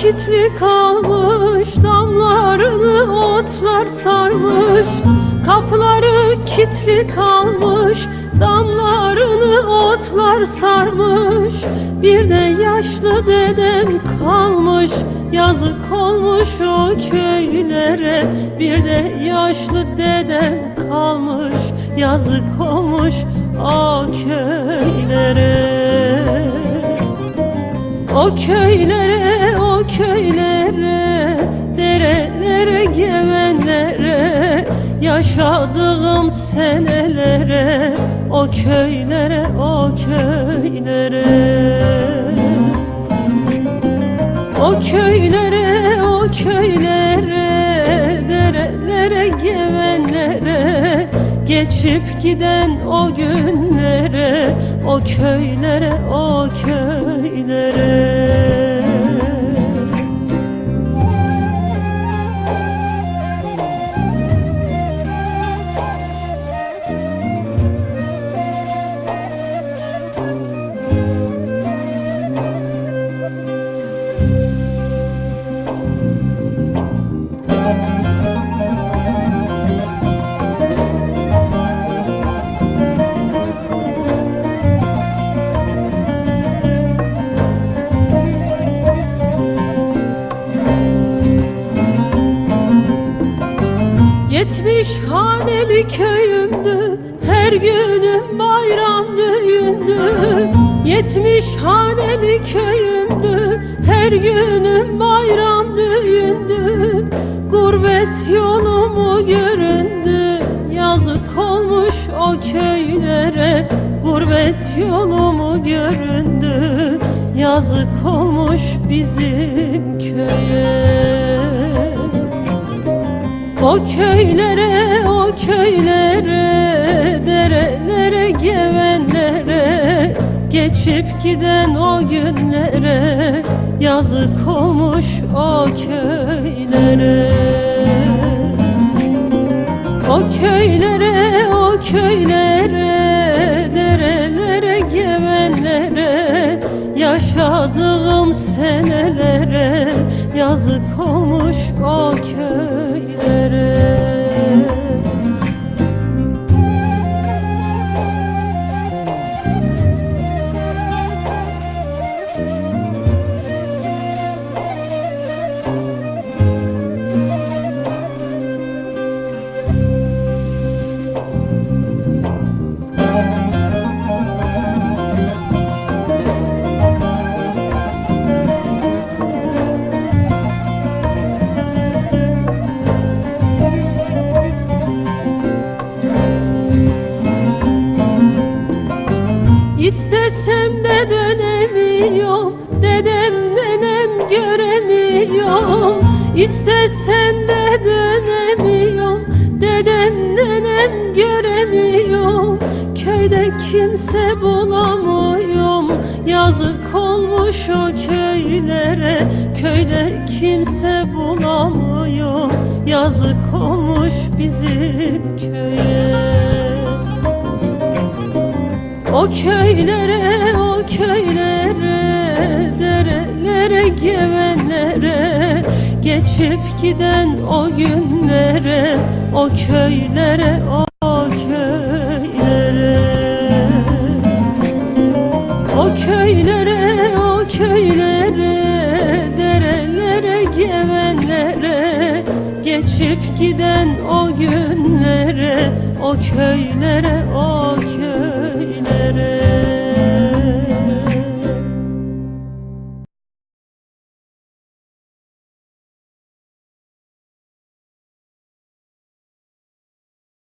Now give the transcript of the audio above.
kitli kalmış otlar sarmış Kapıları kitli kalmış Damlarını otlar sarmış. Bir de yaşlı dedem kalmış Yazık olmuş o köylere. Bir de yaşlı dedem kalmış Yazık olmuş o köylere, o köylere, yaşadığım senelere, o köylere, o köylere. O köylere, o köylere, derelere, gevenlere, geçip giden o günlere, o köylere, o köylere. Yetmiş haneli köyümdü Her günüm bayram düğündü. Yetmiş haneli köyümdü Her günüm bayram düğündü. Gurbet yolumu göründü Yazık olmuş o köylere. Gurbet yolumu göründü Yazık olmuş bizim köye o köylere, o köylere, derelere, gevenlere Geçip giden o günlere Yazık olmuş o köylere. O köylere, o köylere, derelere, gevenlere Yaşadığım senelere yazık olmuş o köylere İstesem de dönemiyorum Dedem nenem göremiyorum. İstesem de dönemiyorum Dedem nenem göremiyorum. Köyde kimse bulamıyorum Yazık olmuş o köylere. Köyde kimse bulamıyorum Yazık olmuş bizim köye o köylere, o köylere, derelere, gevenlere Geçip giden o günlere, o köylere, o Geçip giden o günlere O köylere o köylere.